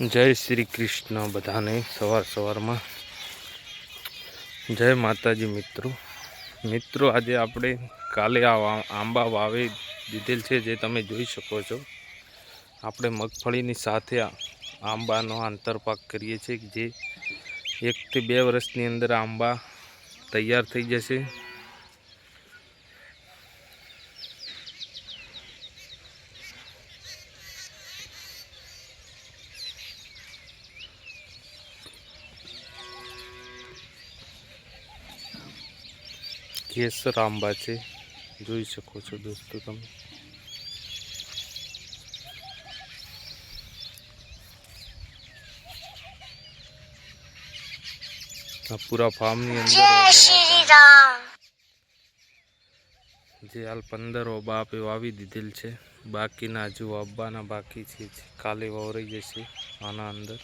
જય શ્રી કૃષ્ણ બધાને સવાર સવારમાં. જય માતાજી મિત્રો. મિત્રો, આજે આપણે કાલે આ આંબા વાવી દીધેલ છે જે તમે જોઈ શકો છો. આપણે મગફળીની સાથે આંબાનો આંતરપાક કરીએ છીએ જે એકથી બે વર્ષની અંદર આંબા તૈયાર થઈ જશે. કેસર આંબા છે. જોઈ શકો છો દોસ્તો તમે. પૂરા ફાર્મની અંદર જે હાલ પંદર ઓબા આપે વાવી દીધેલ છે. બાકીના હજુ આવવાના બાકી છે કાલે વાવરાઈ જશે આના અંદર.